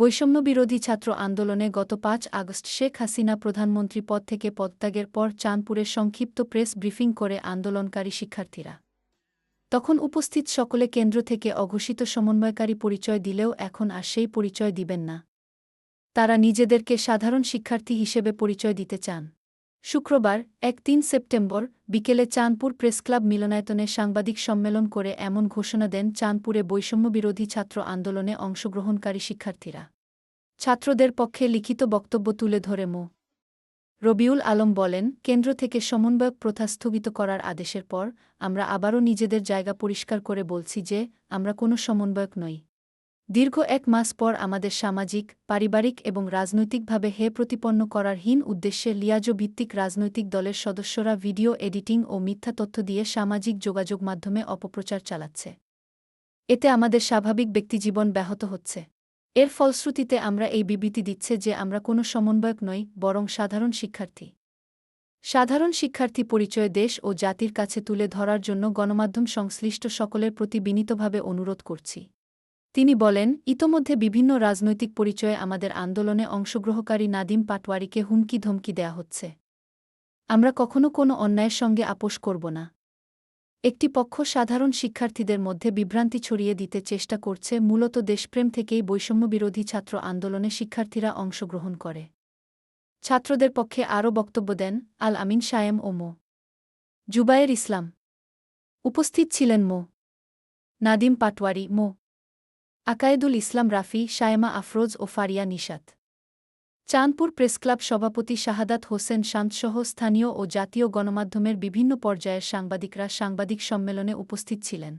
বৈষম্যবিরোধী ছাত্র আন্দোলনে গত পাঁচ আগস্ট শেখ হাসিনা প্রধানমন্ত্রী পদ থেকে পদত্যাগের পর চাঁদপুরে সংক্ষিপ্ত প্রেস ব্রিফিং করে আন্দোলনকারী শিক্ষার্থীরা। তখন উপস্থিত সকলে কেন্দ্র থেকে অঘোষিত সমন্বয়কারী পরিচয় দিলেও এখন আর সেই পরিচয় দিবেন না। তারা নিজেদেরকে সাধারণ শিক্ষার্থী হিসেবে পরিচয় দিতে চান। শুক্রবার, এক তিন সেপ্টেম্বর, বিকেলে চাঁদপুর প্রেসক্লাব মিলনায়তনে সাংবাদিক সম্মেলন করে এমন ঘোষণা দেন চাঁদপুরে বৈষম্যবিরোধী ছাত্র আন্দোলনে অংশগ্রহণকারী শিক্ষার্থীরা। ছাত্রদের পক্ষে লিখিত বক্তব্য তুলে ধরে মো. রবিউল আলম বলেন, কেন্দ্র থেকে সমন্বয়ক প্রথা স্থগিত করার আদেশের পর, আমরা আবারও নিজেদের জায়গা পরিষ্কার করে বলছি যে, আমরা কোনো সমন্বয়ক নই। দীর্ঘ এক মাস পর আমাদের সামাজিক, পারিবারিক এবং রাজনৈতিকভাবে হে প্রতিপন্ন করার হীন উদ্দেশ্যে লিয়াজো ভিত্তিক রাজনৈতিক দলের সদস্যরা ভিডিও এডিটিং ও মিথ্যা তথ্য দিয়ে সামাজিক যোগাযোগ মাধ্যমে অপপ্রচার চালাচ্ছে। এতে আমাদের স্বাভাবিক ব্যক্তিজীবন ব্যাহত হচ্ছে। এর ফলশ্রুতিতে আমরা এই বিবৃতি দিচ্ছে যে আমরা কোনো সমন্বয়ক নই, বরং সাধারণ শিক্ষার্থী। সাধারণ শিক্ষার্থী পরিচয় দেশ ও জাতির কাছে তুলে ধরার জন্য গণমাধ্যম সংশ্লিষ্ট সকলের প্রতি বিনীতভাবে অনুরোধ করছি। তিনি বলেন, ইতোমধ্যে বিভিন্ন রাজনৈতিক পরিচয়ে আমাদের আন্দোলনে অংশগ্রহণকারী নাদিম পাটওয়ারিকে হুমকি ধমকি দেয়া হচ্ছে। আমরা কখনো কোনো অন্যায়ের সঙ্গে আপোষ করব না। একটি পক্ষ সাধারণ শিক্ষার্থীদের মধ্যে বিভ্রান্তি ছড়িয়ে দিতে চেষ্টা করছে, মূলত দেশপ্রেম থেকেই বৈষম্যবিরোধী ছাত্র আন্দোলনে শিক্ষার্থীরা অংশগ্রহণ করে। ছাত্রদের পক্ষে আরও বক্তব্য দেন আল আমিন সায়েম ও মো. জুবায়ের ইসলাম। উপস্থিত ছিলেন মো. নাদিম পাটওয়ারি মো. আকায়েদুল ইসলাম রাফি, শায়মা আফরোজ ও ফারিয়া নিশাত। চাঁদপুর প্রেসক্লাব সভাপতি শাহাদাত হোসেন শান্তসহ স্থানীয় ও জাতীয় গণমাধ্যমের বিভিন্ন পর্যায়ের সাংবাদিকরা সাংবাদিক সম্মেলনে উপস্থিত ছিলেন।